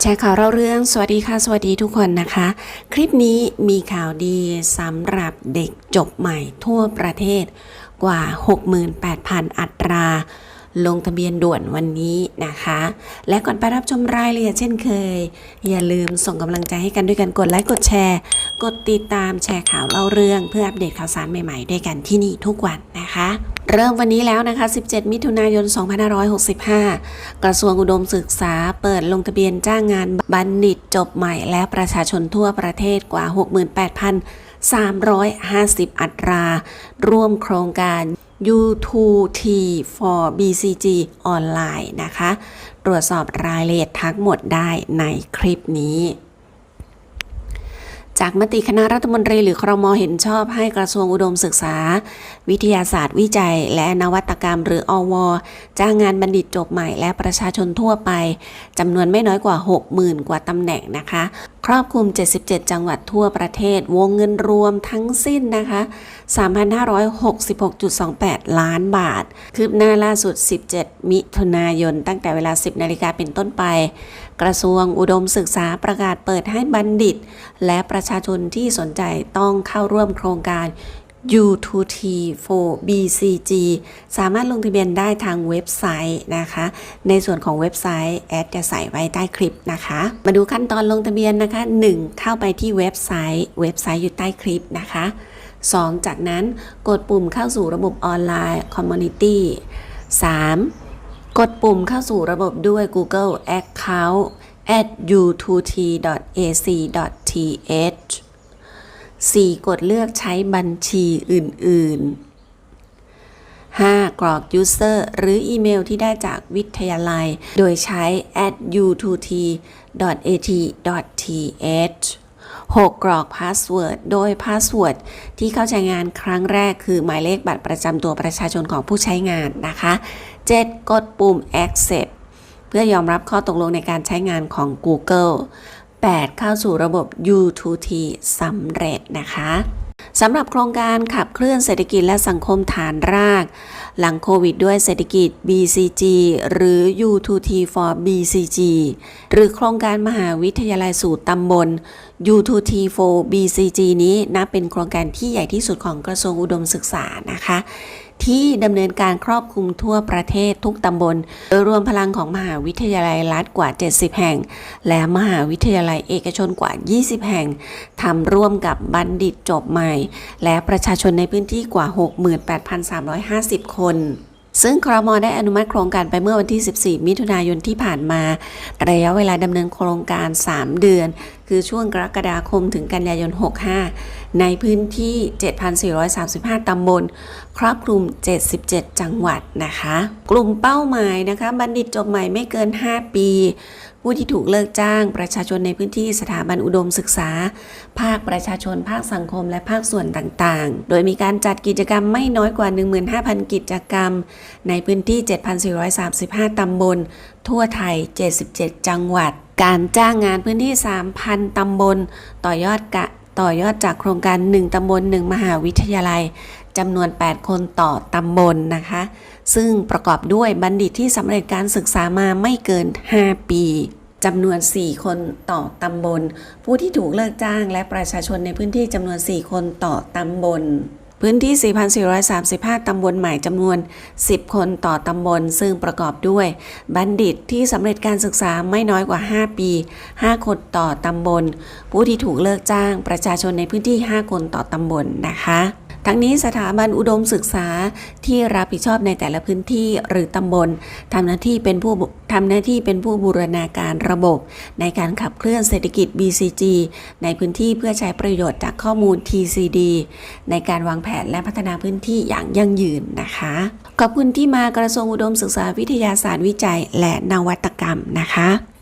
แชร์ข่าวเราเรื่อง สวัสดีค่ะ สวัสดีทุกคนนะคะ คลิปนี้มีข่าวดีสำหรับเด็กจบใหม่ทั่วประเทศกว่า 68,000 อัตรา ลงทะเบียนด่วนวันนี้นะคะ และก่อนไปรับชมรายละเอียดเช่นเคย อย่าลืมส่งกำลังใจให้กันด้วยกันกดไลค์กดแชร์ กดติดตามแชร์ข่าวเล่าเรื่อง เพื่ออัปเดตข่าวสารใหม่ๆ ด้วยกันที่นี่ทุกวันนะคะ เริ่มวันนี้แล้วนะคะ 17 มิถุนายน 2565 กระทรวงอุดมศึกษาเปิดลงทะเบียนจ้างงานบัณฑิตจบใหม่และประชาชนทั่วประเทศกว่า 68,350 อัตรา ร่วมโครงการ U2T for BCG ออนไลน์นะคะ ตรวจสอบรายละเอียดทั้งหมดได้ในคลิปนี้ จากมติคณะรัฐมนตรีหรือครมเห็นชอบให้กระทรวงอุดมศึกษา วิทยาศาสตร์วิจัย และนวัตกรรมหรืออว จ้างงานบัณฑิตจบใหม่และประชาชนทั่วไปจำนวนไม่น้อยกว่า 60,000 กว่าตำแหน่งนะคะ ครอบคลุม 77 จังหวัดทั่วประเทศ วงเงินรวมทั้งสิ้นนะคะ 3,566.28 ล้านบาท คืบหน้าล่าสุด 17 มิถุนายน ตั้งแต่เวลา 10 นาฬิกาเป็นต้นไป กระทรวงอุดมศึกษาประกาศเปิดให้บัณฑิต และประชาชนที่สนใจต้องเข้าร่วมโครงการ U2T for BCG สามารถลงทะเบียนได้ทางเว็บไซต์นะคะ ในส่วนของเว็บไซต์แอดจะใส่ไว้ใต้คลิปนะคะ มาดูขั้นตอนลงทะเบียนนะคะ 1. เข้าไปที่เว็บไซต์ เว็บไซต์อยู่ใต้คลิปนะคะ 2. จากนั้นกดปุ่มเข้าสู่ระบบออนไลน์ Community 3. กดปุ่มเข้าสู่ระบบด้วย Google Account at u2t.ac.th 4. กดเลือกใช้บัญชีอื่น ๆ 5. กรอก user หรืออีเมลที่ได้จากวิทยาลัย โดยใช้ at u2t.at.th 6. กรอกพาสเวิร์ด โดยพาสเวิร์ดที่เข้าใช้งานครั้งแรกคือหมายเลขบัตรประจำตัวประชาชนของผู้ใช้งานนะคะ 7. กดปุ่ม accept เพื่อยอมรับข้อตกลงในการใช้งานของ Google 8. เข้าสู่ระบบ U2T สำเร็จนะคะสำหรับโครงการขับเคลื่อนเศรษฐกิจและสังคมฐานราก หลังโควิดด้วยเศรษฐกิจ BCG หรือ U2T for BCG หรือโครงการมหาวิทยาลัยสู่ตำบล U2T for BCG นี้นับเป็นโครงการที่ใหญ่ที่สุดของกระทรวงอุดมศึกษานะคะ ที่ดำเนินการครอบคลุมทั่วประเทศทุกตำบล โดยรวมพลังของมหาวิทยาลัยรัฐกว่า 70 แห่ง และมหาวิทยาลัยเอกชนกว่า 20 แห่งทำร่วมกับบัณฑิตจบใหม่ และประชาชนในพื้นที่กว่า 68,350 คนซึ่งครมได้อนุมัติโครงการไปเมื่อวันที่ 14 มิถุนายนที่ผ่านมา ระยะเวลาดำเนินโครงการ 3 เดือนคือช่วงกรกฎาคมถึงกันยายน 65 ในพื้นที่ 7,435 ตำบล ครอบคลุม 77 จังหวัดนะคะ กลุ่มเป้าหมายนะคะ บัณฑิตจบใหม่ไม่เกิน 5 ปี ผู้ที่ถูกเลิกจ้าง ประชาชนในพื้นที่สถาบันอุดมศึกษา ภาคประชาชน ภาคสังคม และภาคส่วนต่างๆ โดยมีการจัดกิจกรรมไม่น้อยกว่า 15,000 กิจกรรม ในพื้นที่ 7,435 ตำบล ทั่วไทย 77 จังหวัด การจ้างงานพื้นที่ 3,000 ตำบล ต่อยอดกะต่อยอดจากโครงการ 1 ตำบล 1 มหาวิทยาลัยจำนวน 8 คนต่อตำบลนะคะ ซึ่งประกอบด้วยบัณฑิตที่สำเร็จการศึกษามาไม่เกิน 5 ปีจำนวน 4 คนต่อตำบล ผู้ที่ถูกเลิกจ้างและประชาชนในพื้นที่จำนวน 4 คนต่อตำบล พื้นที่ 4,435 ตำบลใหม่จำนวน 10 คนต่อตำบล ซึ่งประกอบด้วย บัณฑิตที่สำเร็จการศึกษาไม่น้อยกว่า 5 ปี 5 คนต่อตำบล ผู้ที่ถูกเลิกจ้าง ประชาชนในพื้นที่ 5 คนต่อตำบลนะคะ ทั้งนี้สถาบันอุดมศึกษาที่รับผิดชอบในแต่ละพื้นที่หรือตำบลทำหน้าที่เป็นผู้ทำหน้าที่เป็นผู้บูรณาการระบบ ในการขับเคลื่อนเศรษฐกิจ BCG ในพื้นที่เพื่อใช้ประโยชน์จากข้อมูล TCD ในการวางแผนและพัฒนาพื้นที่อย่างยั่งยืนนะคะ ขอบคุณที่มากระทรวงอุดมศึกษาวิทยาศาสตร์วิจัย และนวัตกรรมนะคะ